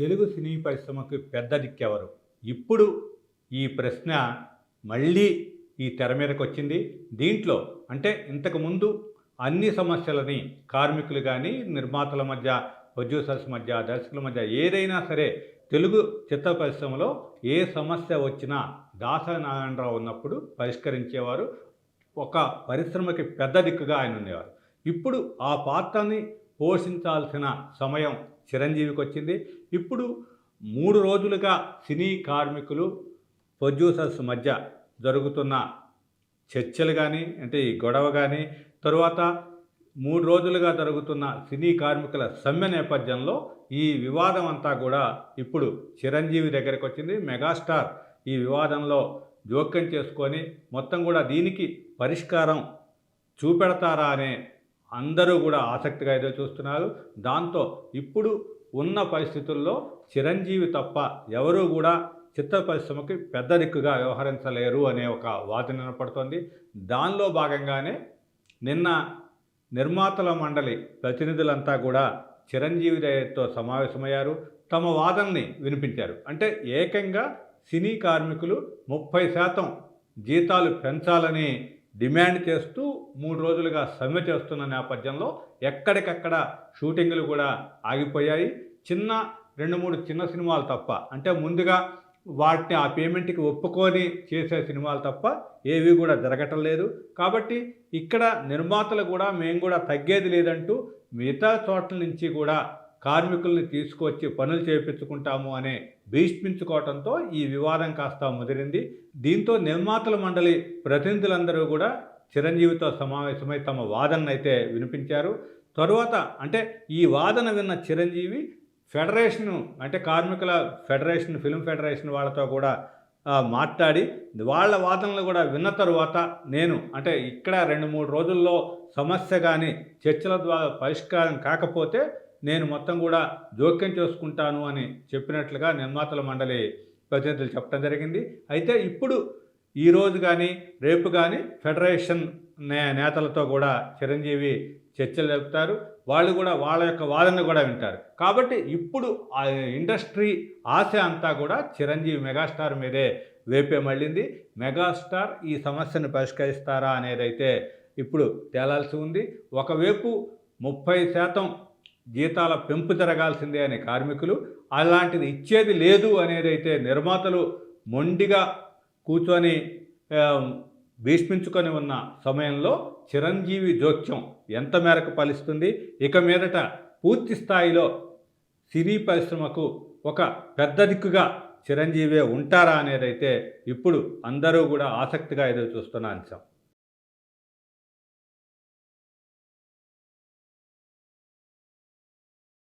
తెలుగు సినీ పరిశ్రమకు పెద్ద దిక్కెవరు? ఇప్పుడు ఈ ప్రశ్న మళ్ళీ ఈ తెర మీదకి వచ్చింది. దీంట్లో అంటే ఇంతకుముందు అన్ని సమస్యలని కార్మికులు కానీ నిర్మాతల మధ్య ప్రొడ్యూసర్స్ మధ్య దర్శకుల మధ్య ఏదైనా సరే తెలుగు చిత్ర పరిశ్రమలో ఏ సమస్య వచ్చినా దాస నారాయణరావు ఉన్నప్పుడు పరిష్కరించేవారు. ఒక పరిశ్రమకి పెద్ద దిక్కుగా ఆయన ఉండేవారు. ఇప్పుడు ఆ పాత్రని పోషించాల్సిన సమయం చిరంజీవికి వచ్చింది ఇప్పుడు మూడు రోజులుగా సినీ కార్మికులు ప్రొడ్యూసర్స్ మధ్య జరుగుతున్న చర్చలు కానీ అంటే ఈ గొడవ కానీ తరువాత మూడు రోజులుగా జరుగుతున్న సినీ కార్మికుల సమ్మె నేపథ్యంలో ఈ వివాదం అంతా కూడా ఇప్పుడు చిరంజీవి దగ్గరికి వచ్చింది మెగాస్టార్ ఈ వివాదంలో జోక్యం చేసుకొని మొత్తం కూడా దీనికి పరిష్కారం చూపెడతారా అనే అందరూ కూడా ఆసక్తిగా ఎదురు చూస్తున్నారు. దాంతో ఇప్పుడు ఉన్న పరిస్థితుల్లో చిరంజీవి తప్ప ఎవరూ కూడా చిత్ర పరిశ్రమకి పెద్ద దిక్కుగా వ్యవహరించలేరు అనే ఒక వాదన వినపడుతోంది. దానిలో భాగంగానే నిన్న నిర్మాతల మండలి ప్రతినిధులంతా కూడా చిరంజీవి సమావేశమయ్యారు. తమ వాదనని వినిపించారు. అంటే ఏకంగా సినీ కార్మికులు ముప్పై శాతం జీతాలు పెంచాలని డిమాండ్ చేస్తూ మూడు రోజులుగా సమ్మె చేస్తున్న నేపథ్యంలో ఎక్కడికక్కడ షూటింగులు కూడా ఆగిపోయాయి. చిన్న రెండు మూడు చిన్న సినిమాలు తప్ప అంటే ముందుగా వాటిని ఆ పేమెంట్కి ఒప్పుకొని చేసే సినిమాలు తప్ప ఏవి కూడా జరగటం లేదు. కాబట్టి ఇక్కడ నిర్మాతలు కూడా మేము కూడా తగ్గేది లేదంటూ మిగతా చోట్ల నుంచి కూడా కార్మికుల్ని తీసుకొచ్చి పనులు చేయించుకుంటాము అనే భీష్మించుకోవడంతో ఈ వివాదం కాస్త ముదిరింది. దీంతో నిర్మాతల మండలి ప్రతినిధులందరూ కూడా చిరంజీవితో సమావేశమై తమ వాదన అయితే వినిపించారు. తరువాత అంటే ఈ వాదన విన్న చిరంజీవి ఫెడరేషను అంటే కార్మికుల ఫెడరేషన్ ఫిల్మ్ ఫెడరేషన్ వాళ్ళతో కూడా మాట్లాడి వాళ్ళ వాదనలు కూడా విన్న తరువాత నేను అంటే ఇక్కడ రెండు మూడు రోజుల్లో సమస్య కానీ చర్చల ద్వారా పరిష్కారం కాకపోతే నేను మొత్తం కూడా జోక్యం చేసుకుంటాను అని చెప్పినట్లుగా నిర్మాతల మండలి ప్రతినిధులు చెప్పడం జరిగింది. అయితే ఇప్పుడు ఈరోజు కానీ రేపు కానీ ఫెడరేషన్ నే నేతలతో కూడా చిరంజీవి చర్చలు జరుపుతారు. వాళ్ళు కూడా వాళ్ళ యొక్క వాదన కూడా వింటారు. కాబట్టి ఇప్పుడు ఆ ఇండస్ట్రీ ఆశ అంతా కూడా చిరంజీవి మెగాస్టార్ మీదే వేపే మళ్ళింది. మెగాస్టార్ ఈ సమస్యను పరిష్కరిస్తారా అనేదైతే ఇప్పుడు తేలాల్సి ఉంది. ఒకవైపు ముప్పై శాతం జీతాల పెంపు జరగాల్సిందే అనే కార్మికులు అలాంటిది ఇచ్చేది లేదు అనేదైతే నిర్మాతలు మొండిగా కూర్చొని భీష్మించుకొని ఉన్న సమయంలో చిరంజీవి జోక్యం ఎంత మేరకు ఫలిస్తుంది? ఇక మీదట పూర్తి స్థాయిలో సినీ పరిశ్రమకు ఒక పెద్ద దిక్కుగా చిరంజీవే ఉంటారా అనేదైతే ఇప్పుడు అందరూ కూడా ఆసక్తిగా ఎదురు చూస్తున్న అంశం.